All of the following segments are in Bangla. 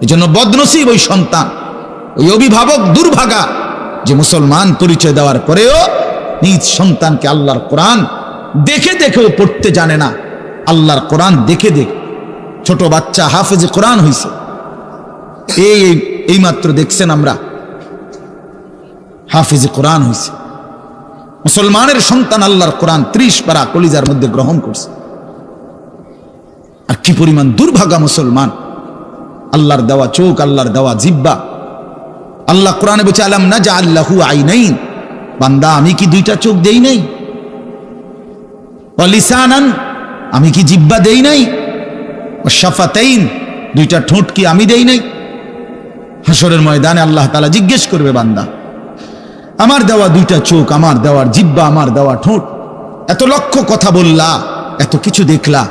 এই জন্য বদনসিব ওই সন্তান, ওই অভিভাবক দুর্ভাগা যে মুসলমান পরিচয় দেওয়ার পরেও নিজ সন্তানকে আল্লাহর কোরআন দেখে দেখেও পড়তে জানে না। আল্লাহর কোরআন দেখে দেখে। ছোট বাচ্চা হাফেজে কোরআন হইছে। এই, এই- এইমাত্র দেখছেন আমরা। হাফিজে কোরআন হইছে। মুসলমানের সন্তান আল্লাহর কোরআন ত্রিশ পারা কলিজার মধ্যে গ্রহণ করছে। আর কি পরিমাণ দুর্ভাগা মুসলমান। আল্লাহর দেওয়া চোখ, আল্লাহর দেওয়া জিব্বা আল্লাহ কোরআনে বলছে, আলাম না যা আল্লাহু আই নাই বান্দা, আমি কি দুইটা চোখ দেই নাই? অলিসানান আমি কি জিব্বা দেই নাই? ও শাফাতাইন? দুইটা ঠোঁট কি আমি দেই নাই? হাসরের ময়দানে আল্লাহ তালা জিজ্ঞেস করবে বান্দা, আমার দেওয়া দুইটা চোখ, আমার দেওয়ার জিব্বা আমার দেওয়া ঠোঁট, এত লক্ষ কথা বললা, এত কিছু দেখলা,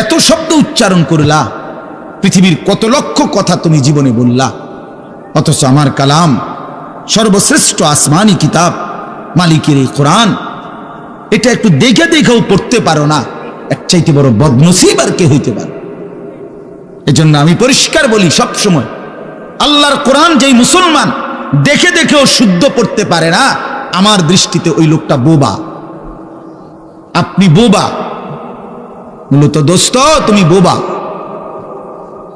এত শব্দ উচ্চারণ করলা পৃথিবীর কত লক্ষ কথা তুমি জীবনে বললা। অথচ আমার কালাম সর্বশ্রেষ্ঠ আসমানি কিতাব, মালিকের এই কোরআন, এটা একটু দেখে দেখেও পড়তে পারো না। এক চাইতে বড় বদনসিব আর কে হইতে পারে? এজন্য আমি পরিষ্কার বলি সব সময় আল্লাহর কোরআন যেই মুসলমান দেখে দেখেও শুদ্ধ পড়তে পারে না, আমার দৃষ্টিতে ওই লোকটা বোবা। আপনি বোবা। মূলত দোস্ত, তুমি বোবা।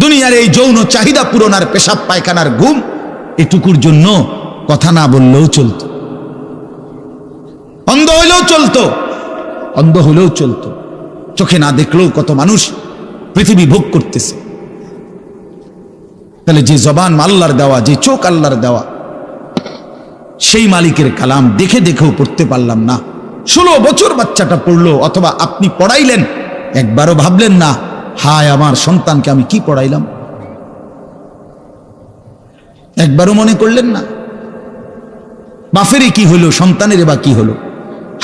দুনিয়ার এই যৌন চাহিদা পূরণার পেশাব, পায়খানার ঘুম, এটুকুর জন্য কথা না বললেও চলতো। অন্ধ হইলেও চলতো, অন্ধ হলেও চলতো। চোখে না দেখলেও কত মানুষ পৃথিবী ভোগ করতেছে। তাহলে যে জবান আল্লাহর দেওয়া, যে চোখ আল্লাহর দেওয়া, সেই মালিকের কালাম দেখে দেখেও পড়তে পারলাম না। ষোলো বছর বাচ্চাটা পড়ল, অথবা আপনি পড়াইলেন, একবারও ভাবলেন না হায়, আমার সন্তানকে আমি কি পড়াইলাম? একবারও মনে করলেন না? বাফেরই কি হলো সন্তানের বা কি হলো?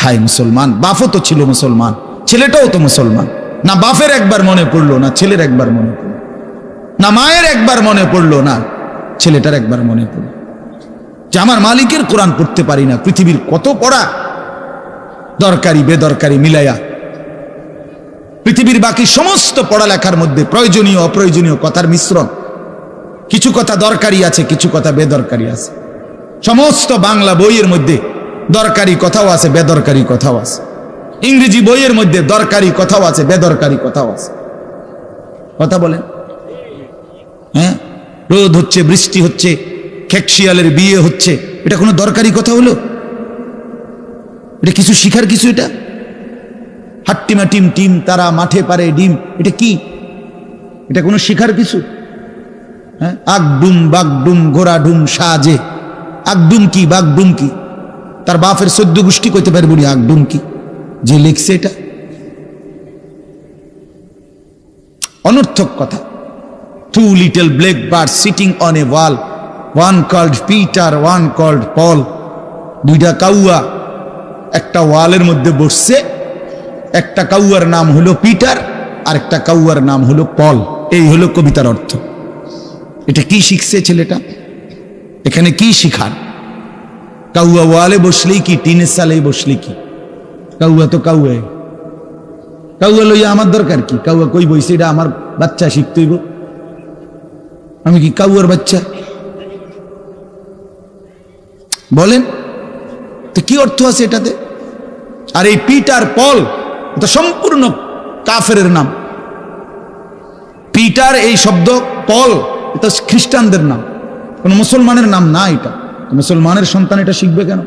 হায়, মুসলমান বাফও তো ছিল মুসলমান, ছেলেটাও তো মুসলমান। না বাফের একবার মনে পড়ল, না ছেলের একবার মনে পড়ল। না মায়ের একবার মনে পড়ল, না ছেলেটার একবার মনে পড়ল। যে আমার মালিকের কোরআন পড়তে পারি না, পৃথিবীর কত পড়া দরকারি, বেদরকারি মিলাইয়া পৃথিবীর বাকি সমস্ত পড়ালেখার মধ্যে প্রয়োজনীয়, অপ্রয়োজনীয় কথার মিশ্রণ। কিছু কথা দরকারি আছে, কিছু কথা বেদরকারি আছে। সমস্ত বাংলা বইয়ের মধ্যে দরকারি কথাও আছে, বেদরকারি কথাও আছে। ইংরেজি বইয়ের মধ্যে দরকারি কথাও আছে, বেদরকারি কথাও আছে। কথা বলেন। হ্যাঁ? রোদ হচ্ছে, বৃষ্টি হচ্ছে, খেকশিয়ালের বিয়ে হচ্ছে। এটা কোনো দরকারি কথা হলো? এটা কিছু শিখার কিছু এটা? হাট্টিমা টিম টিম, তারা মাঠে পারে ডিম। এটা কি? এটা কোনো শিখার কিছু? হ্যাঁ? আগডুম, বাগডুম ঘোড়া ডুম সাজে। আগডুম কি, বাগডুম কি? তার বাপের সদ্য গোষ্ঠী কইতে পারে বলি আগডুম কি? যে লিখছে এটা। অনর্থক কথা। Two little black bird sitting on a wall one called Peter one called Paul দুইটা কাউয়া, একটা ওয়ালের মধ্যে বসছে। একটা কাউয়ার নাম হলো পিটার আর একটা কাউয়ার নাম হলো পল। এই হলো কবিতার অর্থ। এটা কি শিখছে ছেলেটা? এখানে কি শিখার? কাউয়া ওয়ালে বসলেই কি, টিনের সালেই বসলে কি? কাউয়া তো কাউয়া কাউয়া লইয়া আমার দরকার কি? কাউয়া কই বইছে এটা আমার বাচ্চা শিখতেইব আমি কি কাউয়ার বাচ্চা? বলেন, তো কি অর্থ আছে এটাতে? আর এই পিটার পল এটা সম্পূর্ণ কাফের নাম। পিটার এই শব্দ, পল, এটা খ্রিস্টানদের নাম। কোন মুসলমানের নাম না এটা। মুসলমানের সন্তান এটা শিখবে কেন?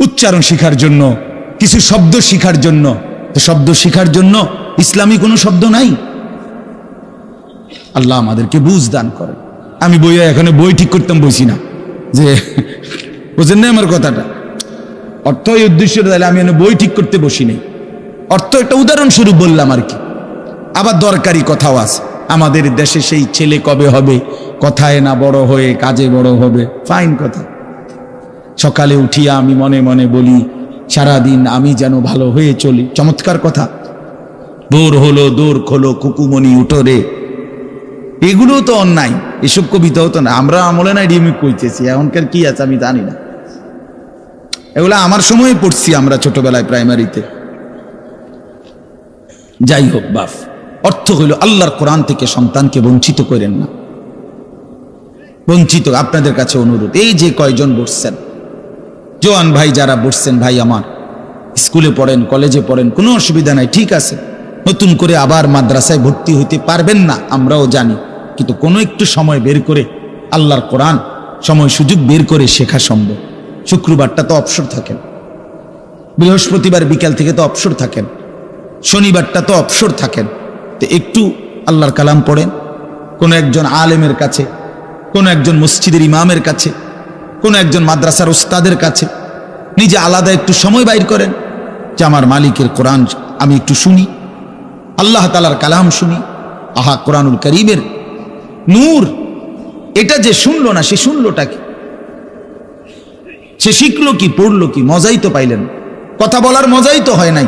উচ্চারণ শিখার জন্য, কিছু শব্দ শিখার জন্য। শব্দ শিখার জন্য ইসলামী কোনো শব্দ নাই। আল্লাহ আমাদেরকে বুঝ দান করে আমি বইয়া এখানে বই ঠিক করতাম বসি না। যে, বুঝেন না আমার কথাটা? অর্থ এই উদ্দেশ্য তাহলে আমি বই ঠিক করতে বসি নাই। অর্থ একটা উদাহরণস্বরূপ বললাম আর কি। আবার দরকারি কথাও আছে। আমাদের দেশে সেই ছেলে কবে হবে? কথায় না বড় হয়ে কাজে বড় হবে? ফাইন কথা। সকালে উঠিয়া আমি মনে মনে বলি, সারাদিন আমি যেন ভালো হয়ে চলি। চমৎকার কথা। দৌড় হলো দৌড় খোলো কুকুমনি উঠোরে এগুলো তো অন্যায়। এসব কবিতাও তো না। আমরা আমলে নাই রিমিক কইতেছি। এখনকার কি আছে আমি জানি না। এগুলো আমার সময় পড়ছি আমরা ছোটবেলায় প্রাইমারিতে। যাই হোক, বাফ। অর্থ হইল আল্লাহর কোরআন থেকে সন্তানকে বঞ্চিত করেন না। বঞ্চিত, আপনাদের কাছে অনুরোধ। এই যে কয়জন বসছেন, জোয়ান ভাই যারা বসছেন, ভাই আমার, স্কুলে পড়েন, কলেজে পড়েন, কোনো অসুবিধা নাই, ঠিক আছে। নতুন করে আবার মাদ্রাসায় ভর্তি হইতে পারবেন না, আমরাও জানি। কিন্তু কোনো একটু সময় বের করে আল্লাহর কোরআন, সময় সুযোগ বের করে শেখা সম্ভব। শুক্রবারটা তো অবসর থাকেন বৃহস্পতিবার বিকাল থেকে তো অবসর থাকেন শনিবারটা তো অবসর থাকেন তো একটু আল্লাহর কালাম পড়েন। কোনো একজন আলেমের কাছে, কোনো একজন মসজিদের ইমামের কাছে, কোনো একজন মাদ্রাসার ওস্তাদের কাছে নিজে আলাদা একটু সময় বাইর করেন যে আমার মালিকের কোরআন আমি একটু শুনি, আল্লাহ তালার কালাম শুনি। আহা, কোরআনুল করিমের নূর, এটা যে শুনলো না, সে শুনলোটা সে শিখলো কি পড়ল কি মজাই তো পাইলেন। কথা বলার মজাই তো হয় নাই।